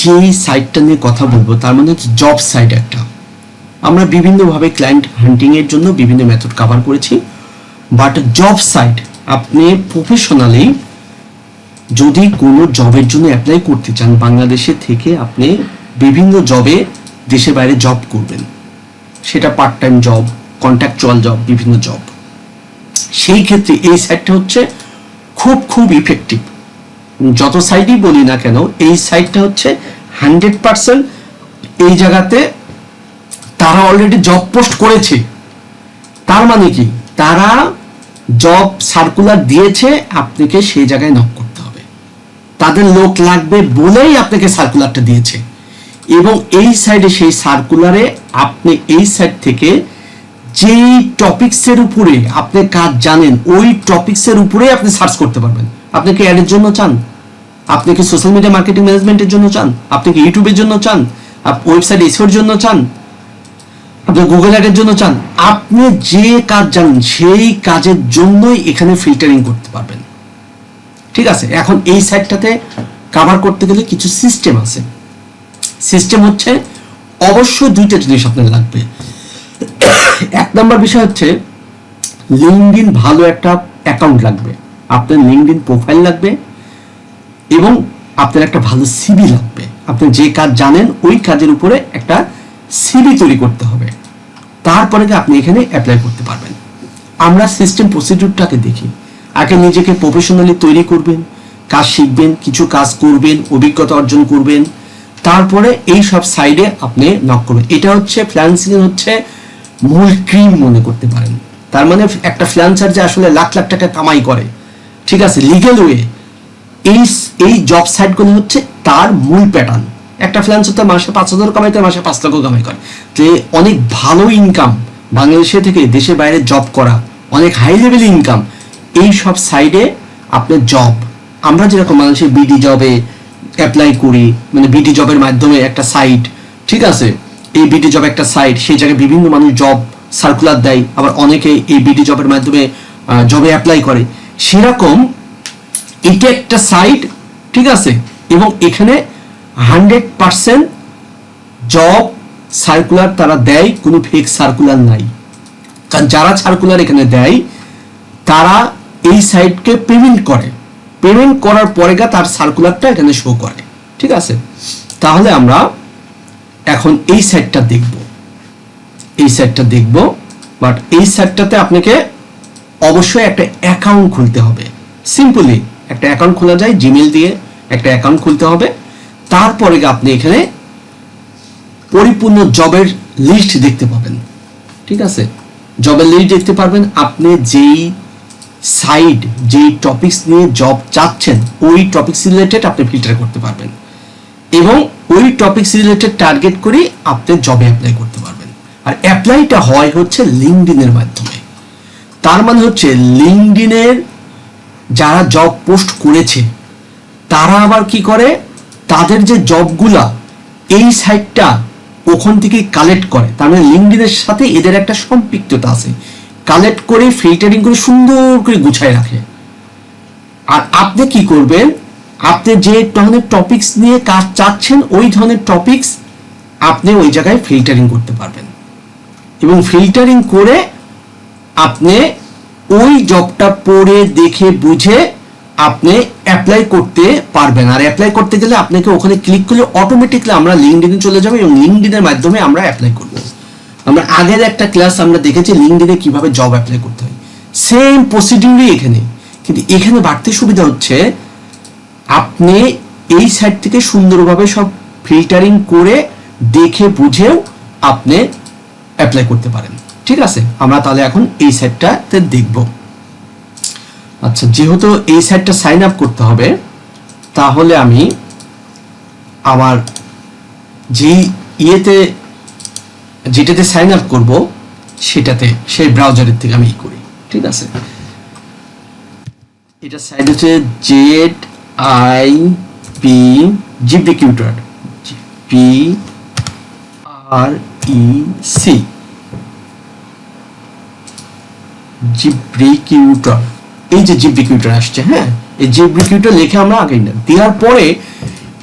যেই সাইটটা নিয়ে কথা বলব, তার মানে হচ্ছে জব সাইট একটা। আমরা বিভিন্নভাবে ক্লায়েন্ট হান্টিংয়ের জন্য বিভিন্ন মেথড কভার করেছি। বাট জব সাইট আপনি প্রফেশনালি যদি কোনো জবের জন্য অ্যাপ্লাই করতে চান, বাংলাদেশে থেকে আপনি বিভিন্ন জবে দেশের বাইরে জব করবেন। সেটা part time job contractual job বিভিন্ন জব সেই ক্ষেত্রে এই সাইটটা হচ্ছে খুব খুব ইফেক্টিভ যত সাইডই বলি না কেন, এই সাইডটা হচ্ছে হান্ড্রেড পার্সেন্ট এই জায়গাতে তারা অলরেডি জব পোস্ট করেছে। তার মানে কি? তারা জব সার্কুলার দিয়েছে, আপনাকে সেই জায়গায় নক করতে হবে। তাদের লোক লাগবে বলেই আপনাকে সার্কুলারটা দিয়েছে। এবং এই সাইডে সেই সার্কুলারে আপনি এই সাইড থেকে যেই টপিকসের উপরে আপনি কাজ জানেন, ওই টপিকসের উপরে আপনি সার্চ করতে পারবেন। আপনি কি অ্যাডের জন্য চান? আপনি কি সোশ্যাল মিডিয়া মার্কেটিং ম্যানেজমেন্টের জন্য চান? আপনি কি ইউটিউবের জন্য চান? ওয়েবসাইট এসিওর জন্য চান? আপনি গুগল অ্যাডের জন্য চান? আপনি যে কাজ জানেন, সেই কাজের জন্যই এখানে ফিল্টারিং করতে পারবেন। ঠিক আছে? এখন এই সাইটটাতে কভার করতে গেলে কিছু সিস্টেম আছে। সিস্টেম হচ্ছে অবশ্যই দুইটা জিনিস আপনার লাগবে। এক নম্বর বিষয় হচ্ছে লিঙ্কডিন ভালো একটা অ্যাকাউন্ট লাগবে। আপনার লিঙ্কডিন প্রোফাইল লাগবে। এবং আপনার একটা ভালো সিবি লাগবে। আপনি যে কাজ জানেন, ওই কাজের উপরে একটা সিবি তৈরি করতে হবে। তারপরে আপনি এখানে অ্যাপ্লাই করতে পারবেন। আমরা সিস্টেম প্রসিডিউরটাকে দেখি। আগে নিজেকে প্রফেশনালি তৈরি করবেন, কাজ শিখবেন, কিছু কাজ করবেন, অভিজ্ঞতা অর্জন করবেন। তারপরে এই সব সাইডে আপনি নক করবেন। এটা হচ্ছে ফ্রিল্যান্সিং হচ্ছে মূল ক্রিম মনে করতে পারেন। তার মানে একটা ফ্রিল্যান্সার যে আসলে লাখ লাখ টাকা কামাই করে। ঠিক আছে লিগেল ওয়ে এই এই জব সাইটগুলো হচ্ছে তার মূল প্যাটার্ন একটা ফ্রিল্যান্সার তো মাসে পাঁচ হাজার কামাই করে, মাসে পাঁচ লক্ষ কামাই করে। তো অনেক ভালো ইনকাম বাংলাদেশে থেকে দেশের বাইরে জব করা, অনেক হাই লেভেল ইনকাম এই সব সাইডে আপনার জব আমরা যেরকম মানুষের বিডি জবে অ্যাপ্লাই করি মানে বিডি জবের মাধ্যমে একটা সাইট ঠিক আছে? এই বিডি জব একটা সাইট সেই জায়গায় বিভিন্ন মানুষ জব সার্কুলার দেয়, আবার অনেকে এই বিডি জবের মাধ্যমে জবে অ্যাপ্লাই করে। সেরকম এটা একটা সাইট ঠিক আছে? এবং এখানে হান্ড্রেড পার্সেন্ট জব সার্কুলার তারা দেয়, কোনো ফেক সার্কুলার নাই। কারণ যারা সার্কুলার এখানে দেয়, তারা এই সাইটকে পেমেন্ট করে। পেমেন্ট করার পরে তার সার্কুলারটা এখানে শো করে, ঠিক আছে? তাহলে আমরা এখন এই সাইটটা দেখব। এই সাইটটা দেখব বাট এই সাইটটাতে আপনাকে অবশ্যই একটা অ্যাকাউন্ট খুলতে হবে। সিম্পলি একটা অ্যাকাউন্ট খোলা যায় জিমেল দিয়ে একটা অ্যাকাউন্ট খুলতে হবে। তারপরে আপনি এখানে পরিপূর্ণ জবের লিস্ট দেখতে পাবেন। ঠিক আছে? জবের লিস্ট দেখতে পারবেন। আপনি যেই সাইড যেই টপিকস নিয়ে জব চাচ্ছেন, ওই টপিকস রিলেটেড আপনি ফিল্টার করতে পারবেন। এবং ওই টপিকস রিলেটেড টার্গেট করে আপনি জবে অ্যাপ্লাই করতে পারবেন। আর অ্যাপ্লাইটা হয় হচ্ছে লিঙ্কডিনের মাধ্যমে। তার মানে হচ্ছে লিঙ্কডিনের যারা জব পোস্ট করেছে, তারা আবার কি করে? তাদের যে জবগুলা এই সাইটটা ওখান থেকে কালেক্ট করে। তার মানে লিঙ্কডিনের সাথে এদের একটা সম্পৃক্ততা আছে। কালেক্ট করে ফিল্টারিং করে, সুন্দর করে গুছায় রাখে। আর আপনি কি করবেন? আপনি যে ধরনের টপিকস নিয়ে কাজ চাচ্ছেন, ওই ধরনের টপিকস আপনি ওই জায়গায় ফিল্টারিং করতে পারবেন। এবং ফিল্টারিং করে আপনি ওই জবটা পড়ে, দেখে, বুঝে আপনি অ্যাপ্লাই করতে পারবেন। আর অ্যাপ্লাই করতে গেলে আপনাকে ওখানে ক্লিক করলে অটোমেটিকলি আমরা লিঙ্কডিনে চলে যাব এবং লিঙ্কডিনের মাধ্যমে আমরা অ্যাপ্লাই করব। আমরা আগের একটা ক্লাস আমরা দেখেছি লিঙ্কডিনে কীভাবে জব অ্যাপ্লাই করতে হয়। সেম প্রসিডিউরই এখানে। কিন্তু এখানে বাড়তি সুবিধা হচ্ছে, আপনি এই সাইট থেকে সুন্দরভাবে সব ফিল্টারিং করে, দেখে, বুঝেও আপনি অ্যাপ্লাই করতে পারেন। ঠিক আছে, আমরা তাহলে এখন এই সাইটটাতে দেখব। আচ্ছা যেহেতু এই সাইটটা সাইন আপ করতে হবে, তাহলে আমি আমার যেই ইয়েতে, যেটাতে সাইন আপ করব, সেটাতে, সেই ব্রাউজারের থেকে আমি ই করি, ঠিক আছে? এটা সাইড হচ্ছে Z I P zip recruiter P R E C zip recruiter এই যে জিপ রিক্রুটার আসছে হ্যাঁ? এই লিখে আমরা আগে দেওয়ার পরে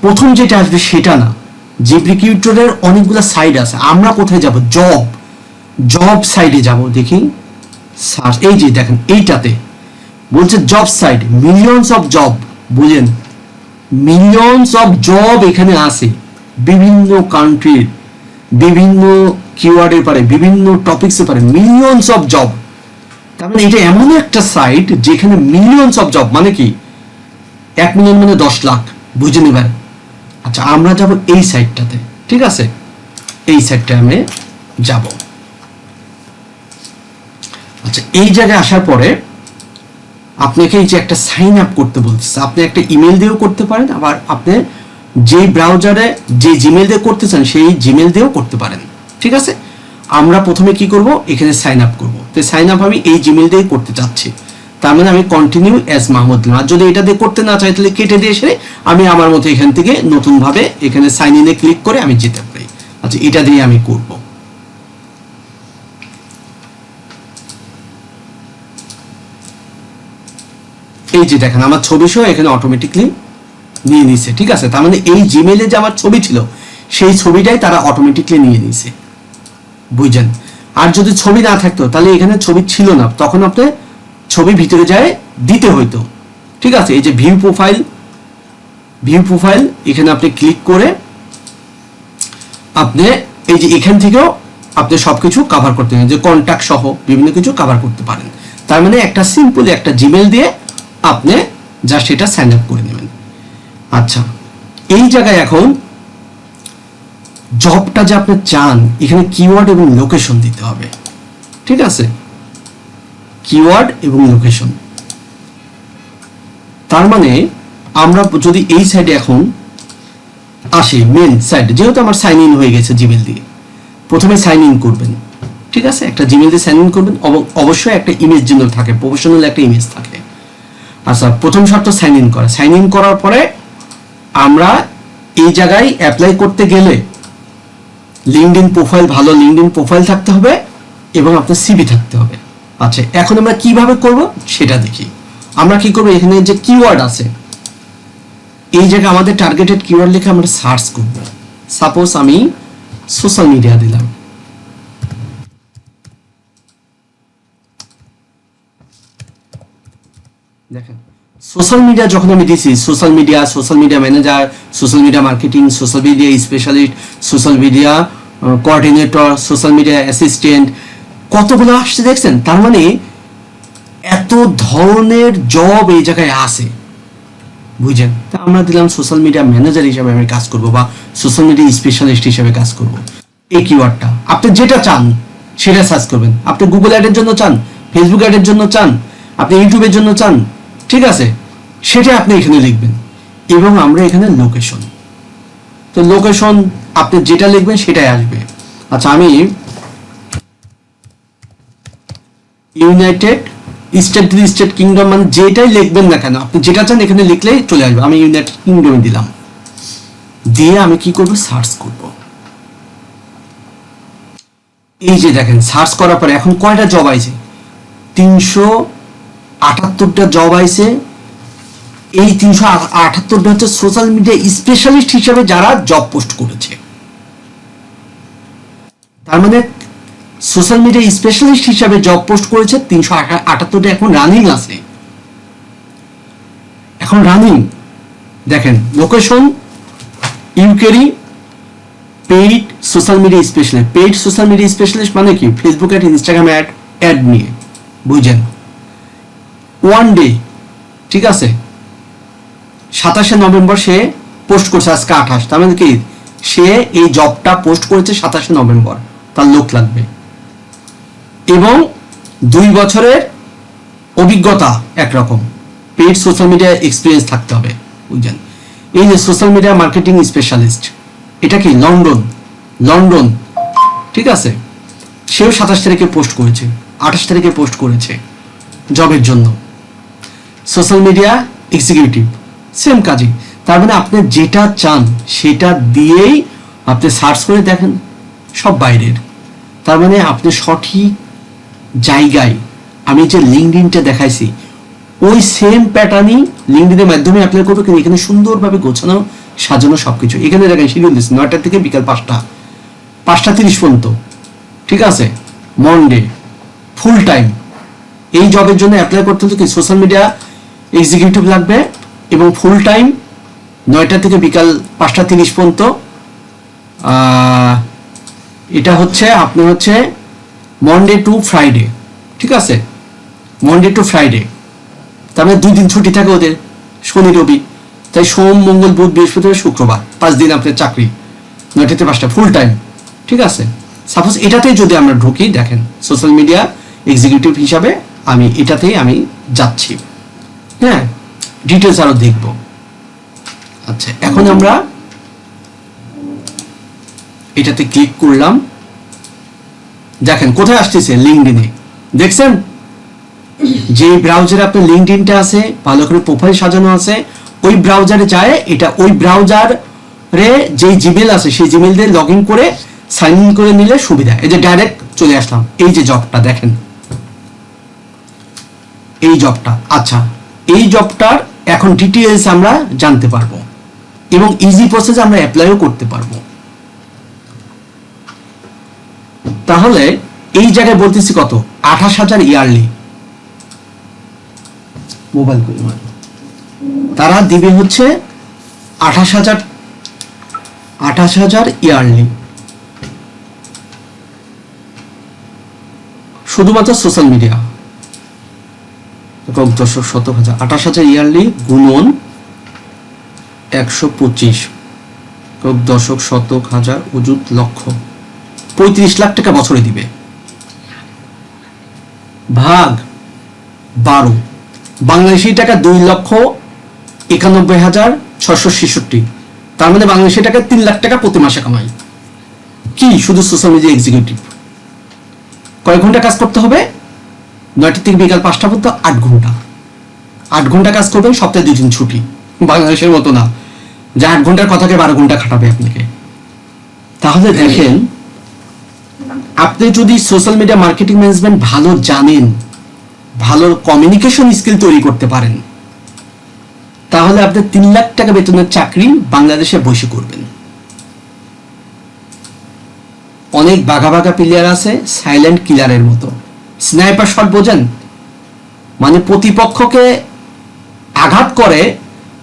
প্রথম যেটা আসবে সেটা না। জিপ রিক্রুটারের অনেকগুলো সাইড আছে। আমরা কোথায় যাব? জব। জব সাইডে যাব, দেখি। সার্চ এই যে দেখেন, এইটাতে। বলছে job side millions of job বুঝেন? মিলিয়নস অফ জব এখানে আছে। বিভিন্ন কান্ট্রির বিভিন্ন কিওয়ার্ডের পারে, বিভিন্ন টপিক্সের পারে। মিলিয়নস অফ জব তার মানে এটা এমন একটা সাইট যেখানে মিলিয়নস অফ জব মানে কি? এক মিলিয়ন মানে দশ লাখ, বুঝে নেবেন? আচ্ছা আমরা যাব এই সাইডটাতে ঠিক আছে? এই সাইডটায় আমি যাব। আচ্ছা এই জায়গায় আসার পরে আপনাকে এই যে একটা সাইন আপ করতে বলছে আপনি একটা ইমেল দিয়েও করতে পারেন, আবার আপনি যে ব্রাউজারে যে জিমেল দিয়ে করতে চান, সেই জিমেল দিয়েও করতে পারেন, ঠিক আছে? আমরা প্রথমে কি করব? এখানে সাইন আপ করব। তো সাইন আপ আমি এই জিমেল দিয়ে করতে চাচ্ছি। তার মানে আমি কন্টিনিউ অ্যাজ মাহমুদ। আর যদি এটা দিয়ে করতে না চাই, তাহলে কেটে দিয়ে এসে আমি আমার মতো এখান থেকে নতুনভাবে এখানে সাইন ইনে ক্লিক করে আমি যেতে পারি। আচ্ছা এটা দিয়ে আমি করব। এই যে দেখেন, আমার ছবি সহ এখানে অটোমেটিকলি নিয়ে নিছে, ঠিক আছে? তার মানে এই জিমেলে যে আমার ছবি ছিল, সেই ছবিটাই তারা অটোমেটিকলি নিয়ে নিছে। বুঝছেন? আর যদি ছবি না থাকতো, তাহলে এখানে ছবি ছিল না। তখন আপনি ছবি ভিতরে যায় দিতে হইতো। ঠিক আছে? এই যে ভিউ প্রোফাইল ভিউ প্রোফাইল এখানে আপনি ক্লিক করে আপনি এই যে এখান থেকেও আপনি সবকিছু কভার করতে পারেন। যে কন্ট্যাক্ট সহ বিভিন্ন কিছু কভার করতে পারেন। তার মানে একটা সিম্পল একটা জিমেল দিয়ে আপনি যা সেটা সাইন আপ করে নেবেন। আচ্ছা এই জায়গায় এখন জবটা যে আপনি চান, এখানে কিওয়ার্ড এবং লোকেশন দিতে হবে। ঠিক আছে? কিওয়ার্ড এবং লোকেশন তার মানে আমরা যদি এই সাইডে এখন আসি মেন সাইড যেহেতু আমার সাইন ইন হয়ে গেছে জিমেল দিয়ে। প্রথমে সাইন ইন করবেন। ঠিক আছে? একটা জিমেল দিয়ে সাইন ইন করবেন। অব- অবশ্যই একটা ইমেজ জন্য থাকে প্রফেশনাল একটা ইমেজ থাকে। আচ্ছা প্রথম শর্ত সাইন ইন করা। সাইন ইন করার পরে আমরা এই জায়গায় অ্যাপ্লাই করতে গেলে লিঙ্কডিন প্রোফাইল ভালো লিঙ্কডিন প্রোফাইল থাকতে হবে এবং আপনার সিভি থাকতে হবে। আচ্ছা এখন আমরা কীভাবে করব সেটা দেখি। আমরা কি করব? এখানে যে কিওয়ার্ড আছে, এই জায়গায় আমাদের টার্গেটেড কিওয়ার্ড লিখে আমরা সার্চ করব। সাপোজ আমি সোশ্যাল মিডিয়া দিলাম। দেখেন সোশ্যাল মিডিয়া যখন আমি দিছি social media social media manager social media marketing social media specialist social media coordinator social media assistant কতগুলো আসছে দেখছেন? তার মানে এত ধরনের জব এই জায়গায় আছে। বুঝছেন? তা আমরা দিলাম সোশ্যাল মিডিয়া ম্যানেজার হিসাবে আমি কাজ করব বা সোশ্যাল মিডিয়া স্পেশালিস্ট হিসেবে কাজ করব। এই কিওয়ার্ডটা আপনি যেটা চান, সেটা সার্চ করবেন। আপনি গুগল অ্যাডের জন্য চান ফেসবুক অ্যাডের জন্য চান, আপনি ইউটিউবের জন্য চান, ঠিক আছে? সেটা আপনি এখানে লিখবেন। এবং আমরা এখানে লোকেশন তো লোকেশন আপনি যেটা লিখবেন সেটাই আসবে। আচ্ছা আমি ইউনাইটেড স্টেট স্টেট কিংডম মানে যেটাই লিখবেন না কেন, আপনি যেটা চান এখানে লিখলেই চলে আসবে। আমি ইউনাইটেড কিংডমে দিলাম। দিয়ে আমি কি করব? সার্চ করব। এই যে দেখেন সার্চ করার পরে এখন কয়টা জব আইছে? তিনশো আটাত্তরটা জব আইছে। এই তিনশো আটাত্তরটা হচ্ছে সোশ্যাল মিডিয়া স্পেশালিস্ট হিসেবে যারা জব পোস্ট করেছে। তার মানে সোশ্যাল মিডিয়া স্পেশালিস্ট হিসাবে জব পোস্ট করেছে তিনশো আটাত্তরটা এখন রানিং আছে। এখন রানিং দেখেন location ইউকেরি paid social media specialist paid social media specialist মানে কি? Facebook ad Instagram ad ad নিয়ে বুঝেন ওয়ান ডে ঠিক আছে? সাতাশে নভেম্বর সে পোস্ট করছে, আজকে আঠাশ। তার মানে কি? সে এই জবটা পোস্ট করেছে সাতাশে নভেম্বর। তার লোক লাগবে। এবং দুই বছরের অভিজ্ঞতা একরকম। পেড সোশ্যাল মিডিয়া এক্সপিরিয়েন্স থাকতে হবে বুঝছেন এই যে সোশ্যাল মিডিয়া মার্কেটিং স্পেশালিস্ট এটা কি লন্ডন? লন্ডন, ঠিক আছে? সেও সাতাশ তারিখে পোস্ট করেছে, আঠাশ তারিখে পোস্ট করেছে জবের জন্য। সোশ্যাল মিডিয়া এক্সিকিউটিভ সেম কাজই। তার মানে আপনি যেটা চান, সেটা দিয়েই আপনি সার্চ করে দেখেন, সব বাইরের। তার মানে আপনি সঠিক জায়গায়, আমি যে লিঙ্কডিনটা দেখাইছি, ওই সেম প্যাটার্নই লিঙ্কডিনের মাধ্যমে অ্যাপ্লাই করবে কিন্তু এখানে সুন্দরভাবে গোছানো, সাজানো সবকিছু। এখানে দেখেন, শিডিউল দিচ্ছে নয়টা থেকে বিকাল পাঁচটা। পাঁচটা তিরিশ পর্যন্ত। ঠিক আছে? মন্ডে ফুল টাইম এই জবের জন্য অ্যাপ্লাই করতে হলে কি সোশ্যাল মিডিয়া এক্সিকিউটিভ লাগবে এবং ফুল টাইম নয়টা থেকে বিকাল পাঁচটা তিরিশ পর্যন্ত এটা হচ্ছে আপনার হচ্ছে মন্ডে টু ফ্রাইডে ঠিক আছে? মন্ডে টু ফ্রাইডে তার মানে দুই দিন ছুটি থাকে ওদের শনি রবি। তাই সোম মঙ্গল বুধ বৃহস্পতিবার শুক্রবার পাঁচ দিন আপনার চাকরি। নয়টা থেকে পাঁচটা ফুল টাইম ঠিক আছে? সাপোজ এটাতেই যদি আমরা ঢুকি দেখেন সোশ্যাল মিডিয়া এক্সিকিউটিভ হিসাবে আমি এটাতেই আমি যাচ্ছি। হ্যাঁ ডিটেলস আরও দেখব। আচ্ছা এখন আমরা এটাতে ক্লিক করলাম। দেখেন, কোথায় আসতেছে লিঙ্কডিনে দেখছেন? যে ব্রাউজারে আপনার লিঙ্কডিনটা আছে, ভালো করে প্রোফাইল সাজানো আছে, ওই ব্রাউজারে যায়, এটা ওই ব্রাউজারে যে জিমেল আছে, সেই জিমেল দিয়ে লগ ইন করে সাইন ইন করে নিলে সুবিধা। এই যে ডাইরেক্ট চলে আসলাম, এই যে জবটা দেখেন। এই জবটা আচ্ছা এই জবটার এখন ডিটেলস আমরা জানতে পারব এবং ইজি প্রসেসে আমরা অ্যাপ্লাইও করতে পারব। তাহলে এই জায়গায় বলতেছি কত? আঠাশ হাজার ইয়ারলি। মোবাইল করে, মার। তারা দিবে হচ্ছে আঠাশ হাজার আঠাশ হাজার ইয়ারলি। শুধুমাত্র সোশ্যাল মিডিয়া। একক দশক, শতক, হাজার, আঠাশ হাজার ইয়ারলি গুণন একশো পঁচিশ। দশক, শতক, হাজার অযুত লক্ষ। পঁয়ত্রিশ লাখ টাকা বছরে দিবে। ভাগ বারো। বাংলাদেশি টাকা দুই লক্ষ একানব্বই হাজার ছশো ছেষট্টি। তার মানে বাংলাদেশি টাকা তিন লাখ টাকা প্রতি মাসে কামাই কি? শুধু সোশ্যাল মিডিয়া এক্সিকিউটিভ কয় ঘণ্টা কাজ করতে হবে। নয়টা থেকে বিকাল পাঁচটা পর্যন্ত আট ঘণ্টা। আট ঘণ্টা কাজ করবেন, সপ্তাহে দুই দিন ছুটি। বাংলাদেশের মতো না। যে আট ঘণ্টার কথাকে বারো ঘণ্টা খাটাবে আপনাকে। তাহলে দেখেন আপনি যদি সোশ্যাল মিডিয়া মার্কেটিং ম্যানেজমেন্ট ভালো জানেন, ভালো কমিউনিকেশন স্কিল তৈরি করতে পারেন, তাহলে আপনি তিন লাখ টাকা বেতনের চাকরি বাংলাদেশে বসে করবেন। অনেক বাঘা বাঘা প্লেয়ার আছে সাইলেন্ট কিলারের মতো। স্নাইপার শট বোঝেন? মানে প্রতিপক্ষকে আঘাত করে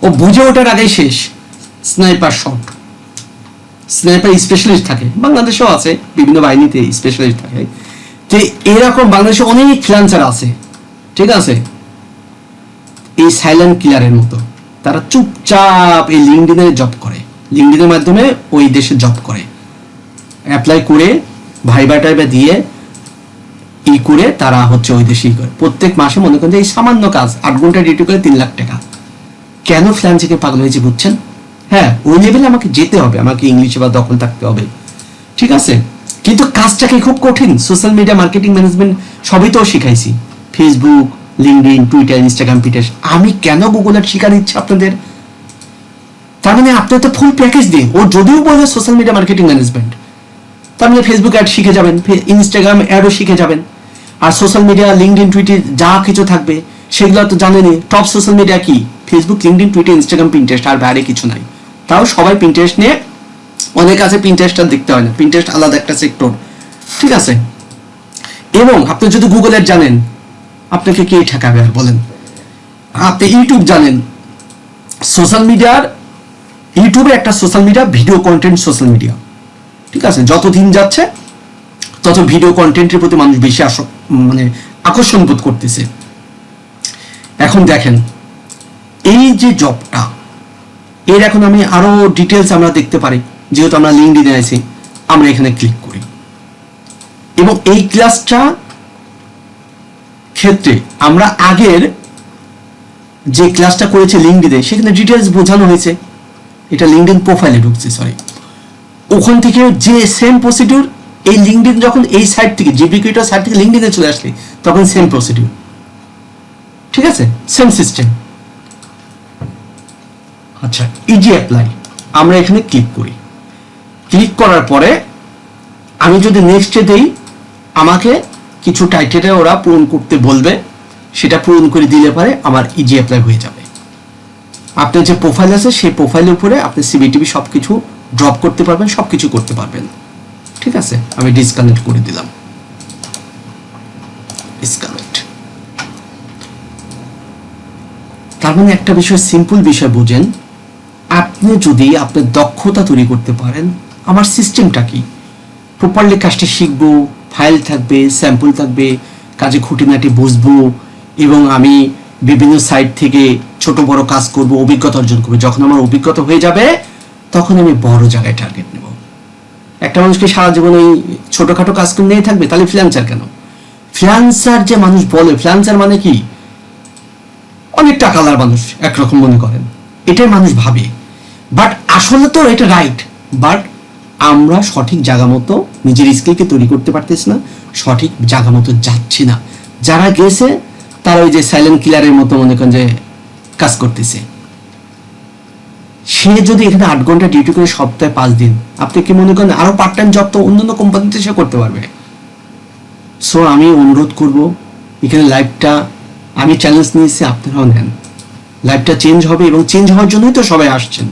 ও বুঝে ওঠার আগেই শেষ স্নাইপার শট স্নাইপার স্পেশালিস্ট থাকে। বাংলাদেশেও আছে, বিভিন্ন বাহিনীতে স্পেশালিস্ট থাকে। যে এরকম বাংলাদেশে অনেক ফ্রিল্যান্সার আছে। ঠিক আছে? এই সাইলেন্ট কিলারের মতো। তারা চুপচাপ এই লিঙ্কডিনে জব করে। লিঙ্কডিনের মাধ্যমে ওই দেশে জব করে। অ্যাপ্লাই করে ভাইবা টাইবা দিয়ে ই করে তারা হচ্ছে ওই দেশেই করে। প্রত্যেক মাসে মনে করেন যে এই সামান্য কাজ, আট ঘণ্টা ডিউটি করে তিন লাখ টাকা। কেন ফ্ল্যান্সিকে পাগল হয়েছে বুঝছেন? হ্যাঁ ওই লেভেলে আমাকে যেতে হবে, আমাকে ইংলিশে বা দখল থাকতে হবে। ঠিক আছে? কিন্তু কাজটাকে খুব কঠিন? সোশ্যাল মিডিয়া মার্কেটিং ম্যানেজমেন্ট সবই তো শিখাইছি। Facebook LinkedIn Twitter Instagram Pinterest আমি কেন গুগলের শিখা দিচ্ছি আপনাদের? তার মানে আপনার তো ফুল প্যাকেজ দিন ও যদিও বলে সোশ্যাল মিডিয়া মার্কেটিং ম্যানেজমেন্ট তার মানে ফেসবুক অ্যাড শিখে যাবেন ইনস্টাগ্রাম অ্যাডও শিখে যাবেন। আর সোশ্যাল মিডিয়া লিঙ্কডিন টুইটে যা কিছু থাকবে, সেগুলো তো জানেনই। টপ সোশ্যাল মিডিয়া কি? Facebook LinkedIn Twitter Instagram Pinterest আর বাইরে কিছু নাই। তাও সবাই পিন্টারেস্ট নিয়ে অনেক আছে পিন্টারেস্টটা দেখতে হয় না। পিন্টারেস্ট আলাদা একটা সেক্টর ঠিক আছে? এবং আপনি যদি গুগলের জানেন, আপনাকে কে ঠেকাবে আর বলেন? আপনি ইউটিউব জানেন। সোশ্যাল মিডিয়ার ইউটিউবে একটা social media video content social media ঠিক আছে? যত দিন যাচ্ছে, তত ভিডিও কন্টেন্টের প্রতি মানুষ বেশি মানে আকর্ষণ বোধ করতেছে। এখন দেখেন, এই যে জবটা এর এখন আমি আরও ডিটেলস আমরা দেখতে পারি, যেহেতু আমরা লিঙ্ক দিতে আছি আমরা এখানে ক্লিক করি। এবং এই ক্লাসটা ক্ষেত্রে আমরা আগের যে ক্লাসটা করেছে লিঙ্ক লিঙ্কডিনে সেখানে ডিটেলস বোঝানো হয়েছে। এটা লিঙ্কডিন প্রোফাইলে ঢুকছে সরি ওখান থেকে যে সেম প্রসিডিউর এই লিঙ্কডিন যখন এই সাইট থেকে জিবিকিউটার সাইট থেকে লিঙ্কডিনে চলে আসলে, তখন সেম প্রসিডিউর ঠিক আছে? সেম সিস্টেম আচ্ছা ইজি অ্যাপ্লাই আমরা এখানে ক্লিক করি। ক্লিক করার পরে আমি যদি নেক্সটে দেই, আমাকে কিছু টাইটেলে ওরা পূরণ করতে বলবে। সেটা পূরণ করে দিলে পরে আমার ইজি অ্যাপ্লাই হয়ে যাবে। আপনার যে প্রোফাইল আছে, সেই প্রোফাইলের উপরে আপনি সিবিটিভি সব কিছু ড্রপ করতে পারবেন সব কিছু করতে পারবেন। ঠিক আছে? আমি ডিসকানেক্ট করে দিলাম। ডিসকানেক্ট তার মানে একটা বিষয় সিম্পল বিষয় বুঝেন। আপনি যদি আপনার দক্ষতা তৈরি করতে পারেন, আমার সিস্টেমটা কি? প্রপারলি কাজটা শিখব ফাইল থাকবে স্যাম্পল থাকবে, কাজে খুঁটিনাটি বুঝব, এবং আমি বিভিন্ন সাইট থেকে ছোট বড় কাজ করব, অভিজ্ঞতা অর্জন করব। যখন আমার অভিজ্ঞতা হয়ে যাবে, তখন আমি বড় জায়গায় টার্গেট নেব। একটা মানুষকে সারা জীবন এই ছোটখাটো কাজ করে নিয়ে থাকবে, তাহলে ফ্রিল্যান্সার কেন? ফ্রিল্যান্সার যে মানুষ বলে ফ্রিল্যান্সার মানে কি? অনেক টাকালার মানুষ একরকম মনে করেন। এটাই মানুষ ভাবে। বাট আসলে তো এটা রাইট বাট আমরা সঠিক জায়গা মতো নিজের স্কিলকে তৈরি করতে পারতেছি না, সঠিক জায়গা মতো যাচ্ছি না। যারা গেছে, তারা ওই যে সাইলেন্ট কিলারের মতো মনে করেন যে কাজ করতেছে। সে যদি এখানে আট ঘণ্টা ডিউটি করে সপ্তাহে পাঁচ দিন, আপনি কি মনে করেন আরও পার্ট টাইম জব তো অন্যান্য কোম্পানিতে সে করতে পারবে? সো আমি অনুরোধ করব, এখানে লাইফটা আমি চ্যালেঞ্জ নিয়েছি আপনারাও নেন। লাইফটা চেঞ্জ হবে এবং চেঞ্জ হওয়ার জন্যই তো সবাই আসছেন।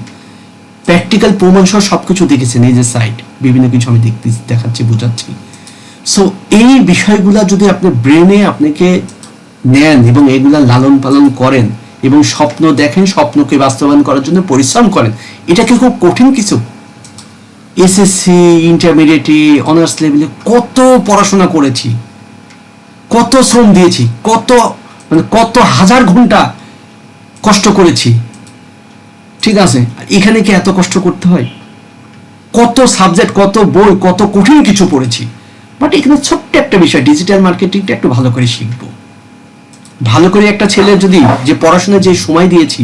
প্র্যাকটিক্যাল প্রমাণ সহ সবকিছু দেখেছেন এই সাইট বিভিন্ন কিছু আমি দেখতে দেখাচ্ছি, বোঝাচ্ছি। সো এই বিষয়গুলা যদি আপনি ব্রেনে আপনাকে নেন এবং এগুলা লালন পালন করেন এবং স্বপ্ন দেখেন, স্বপ্নকে বাস্তবায়ন করার জন্য পরিশ্রম করেন, এটা কি খুব কঠিন কিছু? এসএসসি ইন্টারমিডিয়েটে অনার্স লেভেলে কত পড়াশোনা করেছি, কত শ্রম দিয়েছি, কত মানে কত হাজার ঘণ্টা কষ্ট করেছি ঠিক আছে এখানে কি এত কষ্ট করতে হয়? কত সাবজেক্ট কত বই, কত কঠিন কিছু পড়েছি। বাট এখানে ছোট্ট একটা বিষয় ডিজিটাল মার্কেটিংটা একটু ভালো করে শিখব। ভালো করে একটা ছেলে যদি, যে পড়াশোনায় যে সময় দিয়েছি,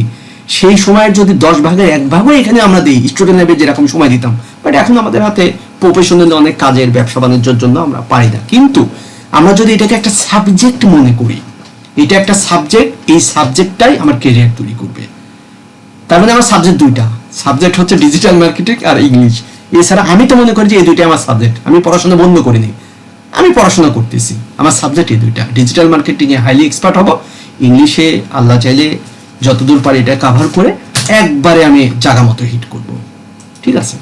সেই সময়ের যদি দশ ভাগের এক ভাগও এখানে আমরা দিই স্টুডেন্ট লেভেল যেরকম সময় দিতাম। বাট এখন আমাদের হাতে প্রফেশনাল অনেক কাজের, ব্যবসা বাণিজ্যের জন্য আমরা পারি না। কিন্তু আমরা যদি এটাকে একটা সাবজেক্ট মনে করি, এটা একটা সাবজেক্ট এই সাবজেক্টটাই আমার কেরিয়ার তৈরি করবে। তার মানে আমার সাবজেক্ট দুইটা। সাবজেক্ট হচ্ছে ডিজিটাল মার্কেটিং আর ইংলিশ এছাড়া আমি তো মনে করি যে এই দুইটাই আমার সাবজেক্ট আমি পড়াশোনা বন্ধ করিনি। আমি পড়াশোনা করতেছি। আমার সাবজেক্ট এই দুইটা। ডিজিটাল মার্কেটিংয়ে হাইলি এক্সপার্ট হব। ইংলিশে আল্লাহ চাইলে যতদূর পারি এটা কাভার করে একবারে আমি জায়গা মতো হিট করব। ঠিক আছে?